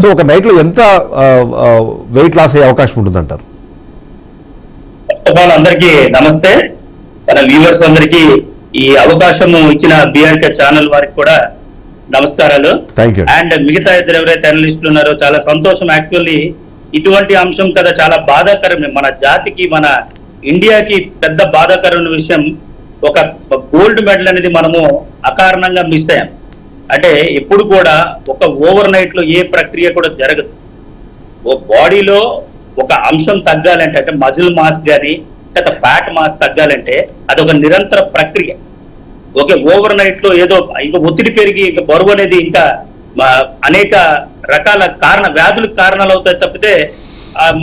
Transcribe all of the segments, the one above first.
So ఒక నైట్లో ఎంత వెయిట్ లాస్ అయ్యే అవకాశం ఉంటుందంటారు? అందరికీ నమస్తే. మన వ్యూవర్స్ అందరికీ ఈ అవకాశం ఇచ్చిన బిఆర్కే ఛానల్ వారికి కూడా నమస్కారాలు. అండ్ మిగతా ఇద్దరు ఎవరైతే అనలిస్టులు ఉన్నారో చాలా సంతోషం. యాక్చువల్లీ ఇటువంటి అంశం కదా చాలా బాధాకరమే. మన జాతికి మన ఇండియాకి పెద్ద బాధాకరమైన విషయం ఒక గోల్డ్ మెడల్ అనేది మనము అకారణంగా మిస్ అయ్యాం. అంటే ఎప్పుడు కూడా ఒక ఓవర్ నైట్లో ఏ ప్రక్రియ కూడా జరగదు. ఓ బాడీలో ఒక అంశం తగ్గాలంటే అంటే మజిల్ మాస్ కానీ లేదా ఫ్యాట్ మాస్ తగ్గాలంటే అది ఒక నిరంతర ప్రక్రియ. ఓకే ఓవర్ నైట్లో ఏదో ఇంకా ఒత్తిడి పెరిగి ఇంకా బరువు అనేది ఇంకా అనేక రకాల కారణ వ్యాధులకు కారణాలు అవుతాయి తప్పితే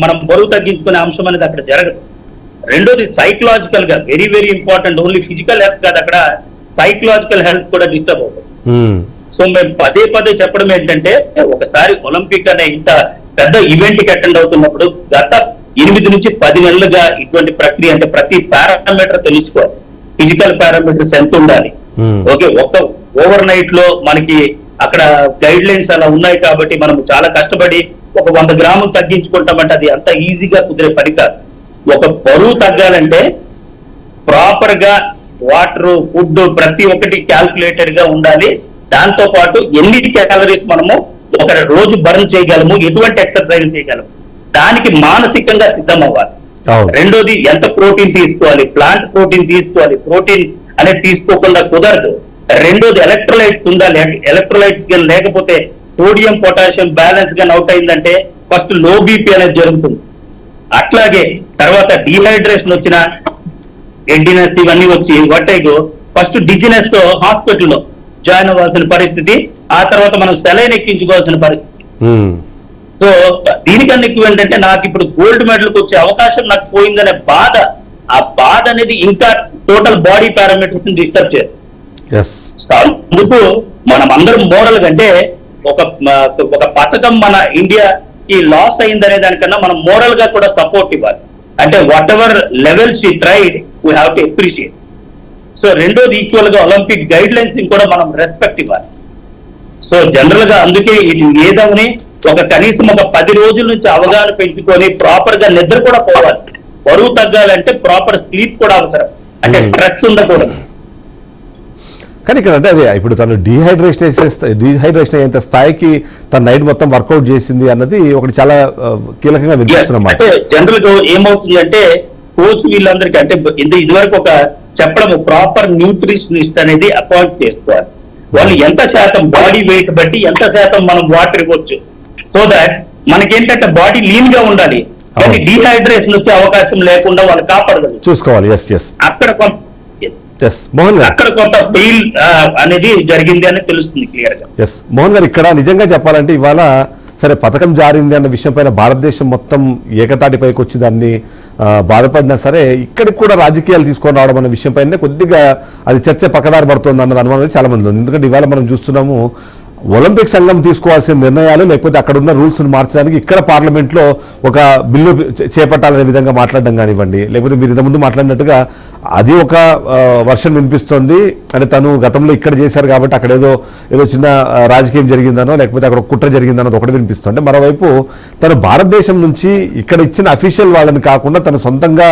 మనం బరువు తగ్గించుకునే అంశం అనేది అక్కడ జరగదు. రెండోది సైకలాజికల్గా very very important only physical health కాదు అక్కడ సైకలాజికల్ హెల్త్ కూడా డిస్టర్బ్ అవుతుంది. సో మేము పదే పదే చెప్పడం ఏంటంటే ఒకసారి ఒలింపిక్ అనే ఇంత పెద్ద ఈవెంట్కి అటెండ్ అవుతున్నప్పుడు గత ఎనిమిది నుంచి పది నెలలుగా ఇటువంటి ప్రక్రియ అంటే ప్రతి పారామీటర్ తెలుసుకోవాలి. ఫిజికల్ పారామీటర్స్ ఎంత ఉండాలి? Hmm. ఓకే ఒక్క ఓవర్ నైట్లో మనకి అక్కడ గైడ్ లైన్స్ అలా ఉన్నాయి కాబట్టి మనం చాలా కష్టపడి ఒక వంద గ్రాములు తగ్గించుకుంటామంటే అది అంత ఈజీగా కుదిరే పని కాదు. ఒక బరువు తగ్గాలంటే ప్రాపర్గా వాటర్ ఫుడ్ ప్రతి ఒక్కటి క్యాల్కులేటెడ్గా ఉండాలి. దాంతో పాటు ఎన్ని క్యాలరీస్ మనము ఒక రోజు బర్న్ చేయగలము ఎటువంటి ఎక్సర్సైజ్ చేయగలము? దానికి మానసికంగా సిద్ధం అవ్వాలి. రెండోది ఎంత ప్రోటీన్ తీసుకోవాలి? ప్లాంట్ ప్రోటీన్ తీసుకోవాలి. ప్రోటీన్ అనేది తీసుకోకుండా కుదరదు. రెండోది ఎలక్ట్రోలైట్స్ ఉండాలి ఎలక్ట్రోలైట్స్ కానీ లేకపోతే సోడియం పొటాషియం బ్యాలెన్స్ గాని అవుట్ అయిందంటే ఫస్ట్లో బీపీ అనేది జరుగుతుంది. అట్లాగే తర్వాత డీహైడ్రేషన్ వచ్చిన ఎడ్డినెస్ ఇవన్నీ వచ్చి వట్టైకు ఫస్ట్ డిజినెస్తో హాస్పిటల్లో జాయిన్ అవ్వాల్సిన పరిస్థితి ఆ తర్వాత మనం సెలైన్ ఎక్కించుకోవాల్సిన పరిస్థితి. సో దీనికన్నా ఎక్కువ ఏంటంటే నాకు ఇప్పుడు గోల్డ్ మెడల్కి వచ్చే అవకాశం నాకు పోయిందనే బాధ. ఆ బాధ అనేది ఇంకా టోటల్ బాడీ పారామీటర్స్ని డిస్టర్బ్ చేస్తుంది. అందుకు మనం అందరం మోరల్ అంటే ఒక ఒక పథకం మన ఇండియాకి లాస్ అయిందనే దానికన్నా మనం మోరల్గా కూడా సపోర్ట్ ఇవ్వాలి. అంటే వాట్ ఎవర్ లెవెల్స్ ఈ tried we have to appreciate so రెండోది ఈక్వల్గా ఒలింపిక్ గైడ్ లైన్స్ని కూడా మనం రెస్పెక్ట్ ఇవ్వాలి. సో జనరల్గా అందుకే ఇది ఏదని ఒక కనీసం ఒక పది రోజుల నుంచి అవగాహన పెంచుకొని ప్రాపర్గా నిద్ర కూడా పోవాలి. బరువు తగ్గాలంటే ప్రాపర్ స్లీప్ కూడా అవసరం. అంటే Hmm. స్ట్రెస్ ఉండకూడదు. కానీ ఇక్కడ అంటే అదే ఇప్పుడు తను డీహైడ్రేషన్ చేసే డీహైడ్రేషన్ అయ్యేంత స్థాయికి తన నైట్ మొత్తం వర్కౌట్ చేసింది అన్నది ఒకటి చాలా కీలకంగా వినిపిస్తున్నమాట అంటే జనరల్గా ఏమవుతుందంటే కోచ్ వీళ్ళందరికీ అంటే ఇది ఇదివరకు ఒక చెప్పడం ప్రాపర్ న్యూట్రిషనిస్ట్ అనేది అపాయింట్ చేసుకోవాలి వాళ్ళు ఎంత శాతం బాడీ వెయిట్ బట్టి ఎంత శాతం మనం వాటర్ ఇవ్వచ్చు. సో దాట్ మనకేంటంటే బాడీ లీన్గా ఉండాలి. కానీ. డీహైడ్రేషన్ వచ్చే అవకాశం లేకుండా వాళ్ళు కాపాడగలరు చూసుకోవాలి. అక్కడ అక్కడ కొంత ఫెయిల్ అనేది జరిగింది అని తెలుస్తుంది క్లియర్గా. ఎస్ మోహన్ గారు ఇక్కడ నిజంగా చెప్పాలంటే ఇవాళ సరే పథకం జారింది అన్న విషయం పైన భారతదేశం మొత్తం ఏకతాటిపైకి వచ్చి దాన్ని బాధపడినా సరే ఇక్కడికి కూడా రాజకీయాలు తీసుకొని రావడం అన్న విషయంపైనే కొద్దిగా అది చర్చ పక్కదారి పడుతుంది అన్నది అనుమానం చాలా మంది ఉంది. ఎందుకంటే ఇవాళ మనం చూస్తున్నాము ఒలింపిక్ సంఘం తీసుకోవాల్సిన నిర్ణయాలు లేకపోతే అక్కడ ఉన్న రూల్స్ మార్చడానికి ఇక్కడ పార్లమెంట్లో ఒక బిల్లు చే- చేపట్టాలనే విధంగా మాట్లాడడం కానివ్వండి లేకపోతే మీరు ఇంతకుముందు మాట్లాడినట్టుగా అది ఒక వర్షన్ వినిపిస్తుంది. అంటే తను గతంలో ఇక్కడ చేశారు కాబట్టి అక్కడ ఏదో ఏదో చిన్న రాజకీయం జరిగిందనో లేకపోతే అక్కడ ఒక కుట్ర జరిగిందనో ఒకటి వినిపిస్తుంది. మరోవైపు తను భారతదేశం నుంచి ఇక్కడ ఇచ్చిన అఫీషియల్ వాళ్ళని కాకుండా తను సొంతంగా